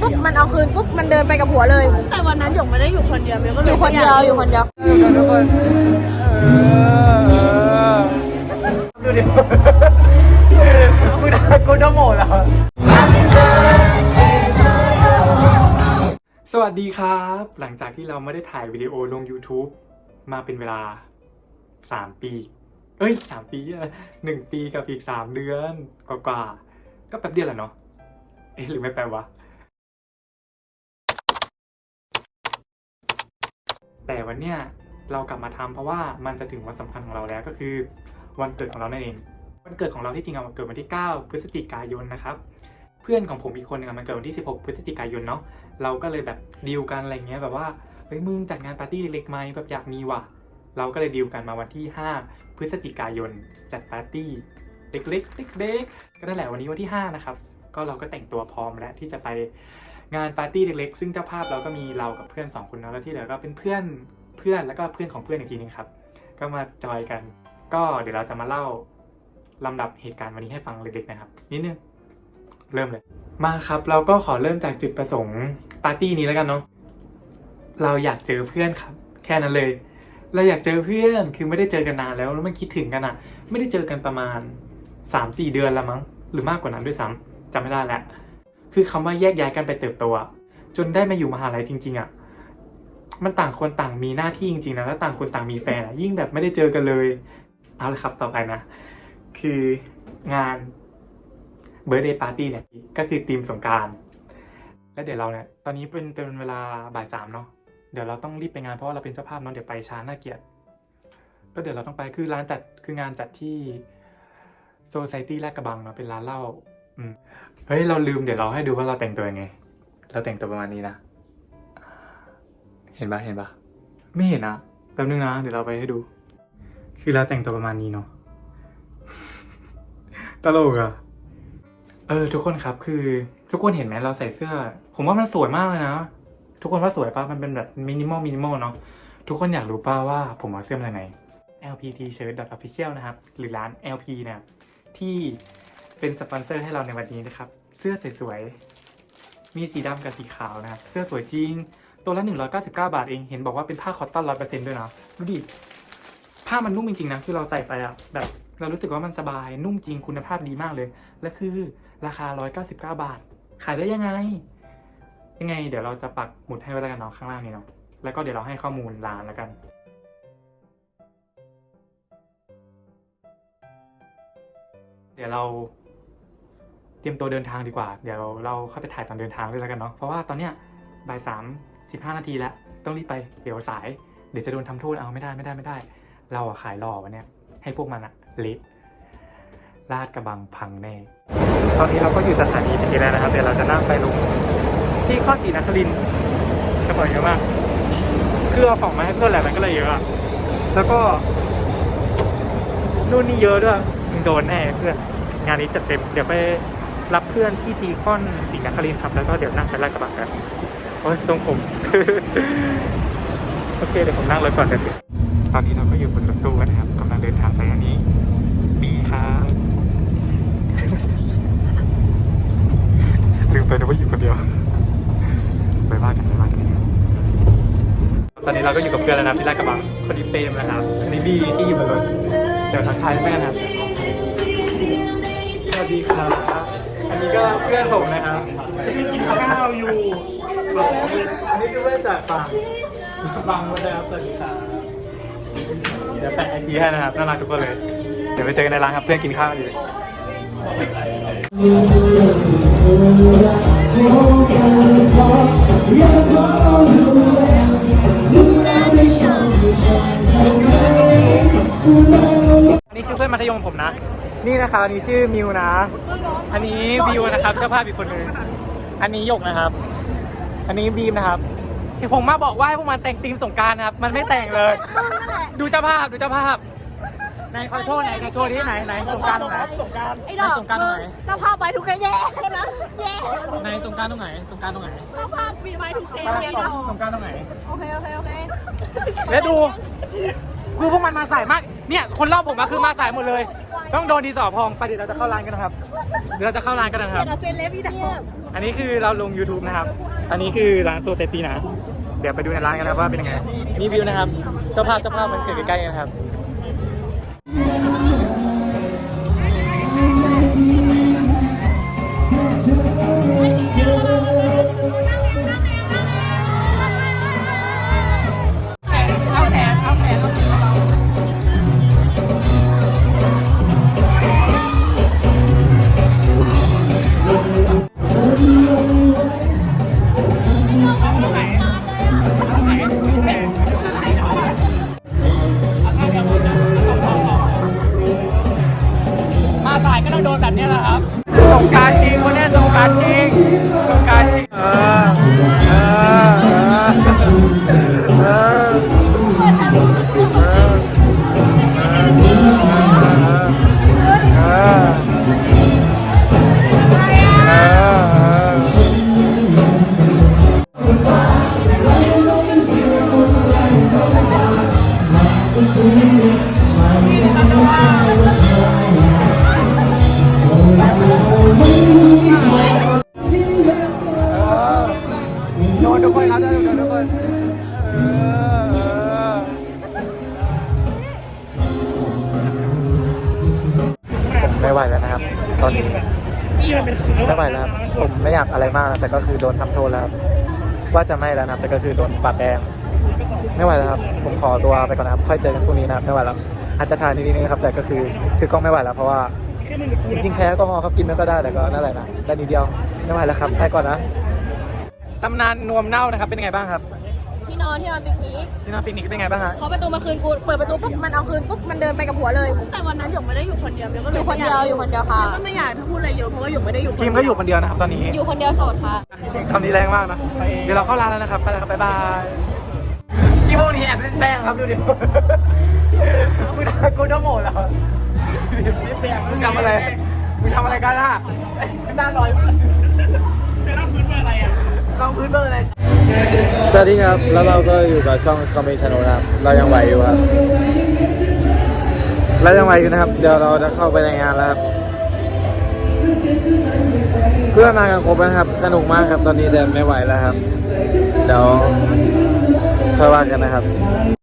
ปุ๊บมันเอาคืนปุ๊บมันเดินไปกับผัวเลย แต่วันนั้นหยกไม่ได้อยู่คนเดียวเบลก็อเลยยู่คนเดียวอยู่คนเดียวทุกคนเออดูดิกูด่ากูจะโมดแล้วสวัสดีครับ หลังจากที่เราไม่ได้ถ่ายวิดีโอลง YouTube มาเป็นเวลา 3 ปี เอ้ย 3 ปีอะหนึ่งปีกับอีก 3 เดือนกว่าๆก็แป๊บเดียวแหละเนาะเอ๊ะหรือไม่แป๊บวะ แต่วันเนี้ยเรากลับมาทำเพราะว่ามันจะถึงวันสำคัญของเราแล้วก็คือ วันเกิดของเรานั่นเอง วันเกิดของเราที่จริงอะมันเกิดวันที่ 9 พฤศจิกายนนะครับ เพื่อนของผมอีกคนหนึงอะมันเกิดวันที่ 16 พฤศจิกายนเนาะเราก็เลยแบบดีลกันอะไรเงี้ยแบบว่าเฮ้ยมึงจัดงานปาร์ตี้เล็กๆไหมแบบอยากมีว่ะ เราก็เลยดีลกันมาวันที่ 5 พฤศจิกายน จัดปาร์ตี้เล็กๆเด็กๆก็นั่นแหละวันนี้วันที่ 5 นะครับ ก็เราก็แต่งตัวพร้อมแล้วที่จะไป งานปาร์ตี้เล็กๆ ซึ่งเจ้าภาพเราก็มีเรากับเพื่อนสองคนเนาะแล้วที่เหลือก็เป็นเพื่อนเพื่อนแล้วก็เพื่อนของเพื่อนอีกทีนึงครับก็มาจอยกัน ก็เดี๋ยวเราจะมาเล่าลำดับเหตุการณ์วันนี้ให้ฟังเล็กๆนะครับนิดนึงเริ่มเลย มาครับ เราก็ขอเริ่มจากจุดประสงค์ปาร์ตี้นี้แล้วกันเนาะเราอยากเจอเพื่อนครับ แค่นั้นเลย เราอยากเจอเพื่อนคือไม่ได้เจอกันนานแล้วแล้วมันคิดถึงกันอะไม่ได้เจอกันประมาณสามสี่เดือนละมั้งหรือมากกว่านั้นด้วยซ้ำจำไม่ได้แล้ว คือคำว่าแยกย้ายกันไปเติบโตอะจนได้มาอยู่มหาลัยจริง ๆอะมันต่างคนต่างมีหน้าที่จริงๆนะแล้วต่างคนต่างมีแฟนยิ่งแบบไม่ได้เจอกันเลยเอาละครับต่อไปนะ คืองานเบ r ร์เดย์ปาร์ตี้เนี่ยก็คือธีมสงการแล้วเดี๋ยวเราเนี่ยตอนนี้เป็นเป็นเวลาบ่ายสามเนาะเดี๋ยวเราต้องรีบไปงานเพราะว่าเราเป็นเจ้าภาพเนาะเดี๋ยวไปช้าน่าเกลียดก็เดี๋ยวเราต้องไปคือร้านจัดคืองานจัดที่โซซ i ตี้ลาดกระบังเนาะเป็นร้านเหล้า เฮ้ย เราลืมเดี๋ยวเราให้ดูว่าเราแต่งตัวยังไง เราแต่งตัวประมาณนี้นะ เห็นปะเห็นปะไม่เห็นนะแป๊บนึงนะ เดี๋ยวเราไปให้ดู คือเราแต่งตัวประมาณนี้เนาะ ตลกอะเออ ทุกคนครับ คือ ทุกคนเห็นไหมเราใส่เสื้อ ผมว่ามันสวยมากเลยนะ ทุกคนว่าสวยป่ะมันเป็นแบบมินิมอลมินิมอลเนาะ ทุกคนอยากรู้ป่ะว่าผมเอาเสื้อมาจากไหน LPT shirt official นะครับ หรือร้าน LP เนี่ยที่ เป็นสปอนเซอร์ให้เราในวันนี้นะครับ เสื้อสวยๆมีสีดำกับสีขาวนะครับ เสื้อสวยจริง ตัวละ 199 บาทเอง เห็นบอกว่าเป็นผ้าคอตตอนร้อยเปอร์เซ็นต์ด้วยนะดูดิ ผ้ามันนุ่มจริงๆนะ คือเราใส่ไปอะแบบ เรารู้สึกว่ามันสบาย นุ่มจริง คุณภาพดีมากเลย และคือราคา 199 บาท ขายได้ยังไง ยังไง เดี๋ยวเราจะปักหมุดให้ไว้แล้วกันเนาะข้างล่างนี้เนาะ แล้วก็เดี๋ยวเราให้ข้อมูลร้านแล้วกันเดี๋ยวเรา รียมตัวเดินทางดีกว่า เดี๋ยวเราเข้าไปถ่ายตอนเดินทางด้วยแล้วกันเนาะ เพราะว่าตอนเนี้ยบ่ายสามสิบห้านาทีแล้ว ต้องรีบไป เดี๋ยวสาย เดี๋ยวจะโดนทำโทษ เอาไม่ได้ไม่ได้ไม่ได้ เราอะขายหล่อวันเนี้ยให้พวกมันอะเละลาดกระบังพังแน่ ตอนนี้เราก็อยู่สถานีทีแล้วนะครับ เดี๋ยวเราจะนั่งไปลงที่ข้อสีนัครินทร์กระเป๋าเยอะมากคือเอาของมาให้เพื่อนแหละมันก็เลยเยอะอะแล้วก็นู่นนี่เยอะด้วยมึงโดนแน่เพื่อน งานนี้จัดเต็ม เดี๋ยวไป รับเพื่อนที่ซีคอนสีนครินทร์ครับ แล้วก็เดี๋ยวนั่งไปลาดกระบังกันโอ้ยตรงผม โอเคเดี๋ยวผมนั่งรถก่อนเดี๋ยวตอนนี้เราก็อยู่บนรถตู้นะครับกำลังเดินทางไปอันนี้บีครับลืมไปนะว่าอยู่คนเดียว ไปว่ากันไปว่ากันตอนนี้เราก็อยู่กับเพื่อนแล้วนะที่ลาดกระบังคนนี้เปรมนะครับอันนี้บีที่อยู่บนรถเดี๋ยวทักทายเพื่นนะครับสวัสดีครับ อันนี้ก็เพื่อนผมนะครับที่กินข้าวอยู่อันนี้คือเพื่อนจากฝั่งบางวันนะครับสวัสดีครับเดี๋ยวแปะไอจีให้นะครับน่ารักทุกคนเลย เดี๋ยวไปเจอกันในร้านครับเพื่อนกินข้าวอยู่อัน นี่นะครับอันนี้ชื่อมิวนะ อันนี้วิวนะครับเจ้าภาพอีกคนนึงอันนี้หยกนะครับ อันนี้บีมนะครับที่ผมมาบอกว่าให้พวกมันแต่งธีมสงกรารนะครับ มันไม่แต่งเลย ดูเจ้าภาพดูเจ้าภาพไหนขอโชว์ไหนขอโชว์ที่ไหนไหนสงกรารตรงไหนสงกรารไอ้ดอกสงกรารตรงไหนเจ้าภาพไปทุกแย่ใช่ไหมแย่ไหนสงกรารตรงไหนสงกรารตรงไหนเจ้าภาพมีไว้ทุกแย่ไปแย่ต่ดออกสงกรารตรงไหน โอเค โอเค โอเค แล้วดูคือพวกมันมาสายมาก เนี่ย คนรอบผมอะคือมาสายหมดเลยไป ต้องโดนดีสอพองไปเดี๋ยวเราจะเข้าร้านกันนะครับเดี๋ยวเราจะเข้าร้านกันนะครับเราเซ็นเล็บพี่ดาวอันนี้คือเราลง YouTube นะครับ อันนี้คือร้านโซเซตีนะ เดี๋ยวไปดูในร้านกันนะครับว่าเป็นยังไง มีวิวนะครับ เจ้าภาพเจ้าภาพมันเกิดใกล้ๆนะครับ ก็ต้องโดนแบบนี้แหละครับสงการจริงวันนี้สงการจริงสงการจริง ไม่ไหวแล้วครับผมไม่อยากอะไรมากนะแต่ก็คือโดนทำโทษแล้ว ว่าจะไม่แล้วนะครับแต่ก็คือโดนปรับแดงไม่ไหวแล้วครับ ผมขอตัวไปก่อนนะครับ ค่อยเจอกันพรุ่งนี้นะครับไม่ไหวแล้วอาจจะทานนิดนึงนะครับ แต่ก็คือถือกล้องไม่ไหวแล้วเพราะว่าจริงๆแค่แอลกอฮอล์เขากินไม่ก็ได้แต่ก็นั่นแหละนะได้นิดเดียวไม่ไหวแล้วครับไปก่อนนะตำนานนวมเน่านะครับเป็นไงบ้างครับ นอนที่นอนปิกนิกที่นอนปิกนิกเป็นไงบ้างฮะเขาประตูมาคืนกูเปิดประตูปุ๊บมันเอาคืนปุ๊บมันเดินไปกับหัวเลย แต่วันนั้นหยกไม่ได้อยู่คนเดียวเบลก็อเลยยู่คนเดียวอยู่คนเดียวค่ะแล้วก็ไม่อยากพูดอะไรเยอะเพราะว่าหยกไม่ได้อยู่ทีมก็อยู่คนเดียวนะครับตอนนี้อยู่คนเดียวโสดค่ะคำนี้แรงมากนะเดี๋ยวเราเข้าร้านแล้วนะครับไปแล้วครับบ๊ายบายกี่โมงนี้แอบเล่นแป้งครับดูดิมึงทำกูจะโหมดแล้วมึงทำอะไรมึงทำอะไรกันล่ะหน้าลอยลองพื้นเบอร์อะไรอะลองพื้นเบอร์อะไรส วัสดีครับ แล้วเราก็อยู่กับช่องคอมเมชั่นนะครับ เรายังไหวอยู่ครับเรายังไหวอยู่นะครับ เดี๋ยวเราจะเข้าไปในงานแล้วครับ เพื่อนมากันครบนะครับ สนุกมากครับ ตอนนี้แต่ไม่ไหวแล้วครับ เดี๋ยวค่อยว่ากันนะครับ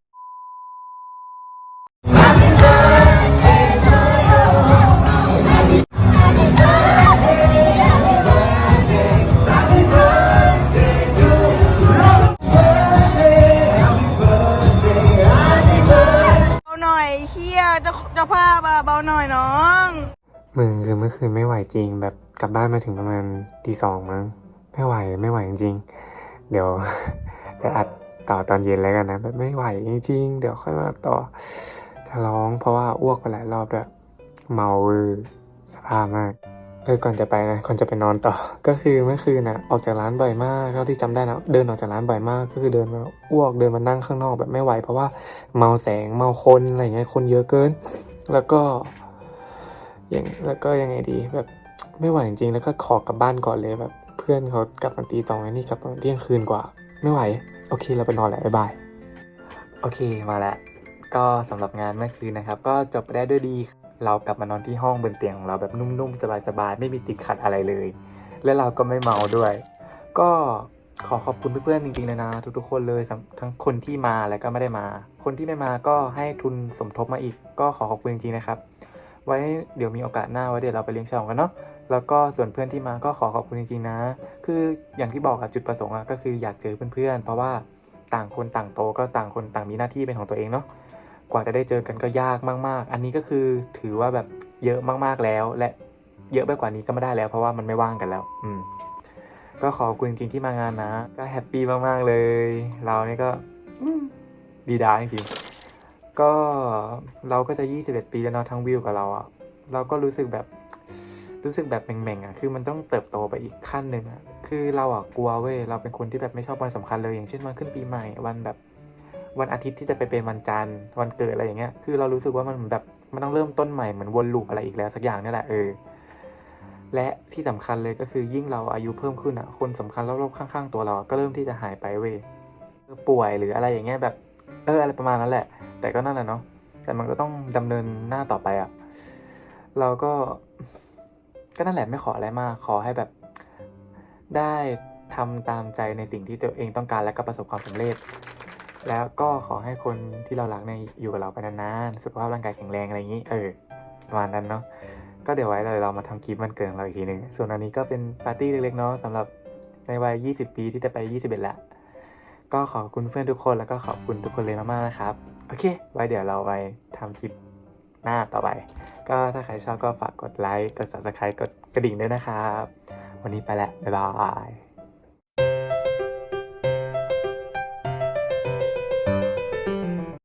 คือเมื่อคืนไม่ไหวจริง แบบกลับบ้านมาถึงประมาณตีสองมั้งไม่ไหวไม่ไหวจริง เดี๋ยวเดี๋ยวอัดต่อตอนเย็นแล้วกันนะแบบไม่ไหวจริง เดี๋ยวค่อยมาต่อจะร้องเพราะว่าอ้วกไปหลายรอบด้วยเมาเวอสภาพมากเออก่อนจะไปนะก่อนจะไปนอนต่อ ก็คือเมื่อคืนน่ะออกจากร้านบ่อยมากเท่าที่จำได้นะเดินออกจากร้านบ่อยมาก ก็คือเดินมาอ้วกเดินมานั่งข้างนอกแบบไม่ไหว เพราะว่าเมาแสงเมาคนอะไรเงี้ยคนเยอะเกิน แล้วก็ ยังแล้วก็ยังไงดีแบบไม่ไหวจริงๆ แล้วก็ขอกลับบ้านก่อนเลยแบบ เพื่อนเขากลับมาตีสองนี่กลับมาเที่ยงคืนกว่า ไม่ไหว โอเคเราไปนอนแล้วบ๊ายบาย โอเคมาแล้วก็สำหรับงานเมื่อคืนนะครับ ก็จบไปได้ด้วยดี เรากลับมานอนที่ห้องบนเตียงของเราแบบนุ่มๆ สบายๆ ไม่มีติดขัดอะไรเลย และเราก็ไม่เมาด้วย ก็ขอขอบคุณเพื่อนๆจริงๆเลยนะ ทุกๆคนเลยทั้งคนที่มาและก็ไม่ได้มา คนที่ไม่มาก็ให้ทุนสมทบมาอีก ก็ขอขอบคุณจริงๆนะครับ ไว้เดี๋ยวมีโอกาสหน้าไว้เดี๋ยวเราไปเลี้ยงฉลองกันเนาะแล้วก็ส่วนเพื่อนที่มาก็ขอขอบคุณจริงๆนะ คืออย่างที่บอกอะจุดประสงค์อะก็คืออยากเจอเพื่อนๆ เพราะว่าต่างคนต่างโตก็ต่างคนต่างมีหน้าที่เป็นของตัวเองเนาะกว่าจะได้เจอกันก็ยากมาก ๆ อันนี้ก็คือถือว่าแบบเยอะมากๆแล้ว และเยอะไปกว่านี้ก็ไม่ได้แล้ว เพราะว่ามันไม่ว่างกันแล้ว อืมก็ขอบคุณจริงๆที่มางานนะ ก็แฮปปี้มากๆเลย เรานี่ก็ดีดาจริงๆ ก็เราก็จะ 21 ปีแล้วเนาะทั้งวิวกับเราอะเราก็รู้สึกแบบรู้สึกแบบแม่งๆอะคือมันต้องเติบโตไปอีกขั้นหนึ่งอะคือเราอะกลัวเว้ยเราเป็นคนที่แบบไม่ชอบวันสำคัญเลยอย่างเช่นวันขึ้นปีใหม่วันแบบ วันอาทิตย์ที่จะไปเป็นวันจันทร์วันเกิดอะไรอย่างเงี้ยคือเรารู้สึกว่ามันแบบมันต้องเริ่มต้นใหม่เหมือนวนลูปอะไรอีกแล้วสักอย่างนี่แหละเออและที่สำคัญเลยก็คือยิ่งเราอายุเพิ่มขึ้นอะคนสำคัญรอบๆข้าง ๆ ตัวเราก็เริ่มที่จะหายไปเว้ยเออป่วยหรืออะไรอย่างเงี้ยแบบ เอออะไรประมาณนั้นแหละ แต่ก็นั่นแหละเนาะแต่มันก็ต้องดำเนินหน้าต่อไปอะเราก็ก็นั่นแหละไม่ขออะไรมาก ขอให้แบบได้ทำตามใจในสิ่งที่ตัวเองต้องการและก็ประสบความสำเร็จ แล้วก็ขอให้คนที่เรารักในอยู่กับเราไปนานๆสุขภาพร่างกายแข็งแรงอะไรอย่างนี้ เออประมาณนั้นเนาะก็เดี๋ยวไว้เรามาทำคลิปวันเกิดของเราอีกทีหนึ่งส่วนอันนี้ก็เป็นปาร์ตี้เล็กๆเนาะสำหรับในวัย 20 ปีที่จะไป 21ละ ก็ขอบคุณเพื่อนทุกคนแล้วก็ขอบคุณทุกคนเลยมากๆนะครับ โอเค ไว้เดี๋ยวเราไปทำคลิปหน้าต่อไป ก็ถ้าใครชอบก็ฝากกดไลค์ กด subscribe กดกระดิ่งด้วยนะครับ วันนี้ไปแล้ว บ๊ายบาย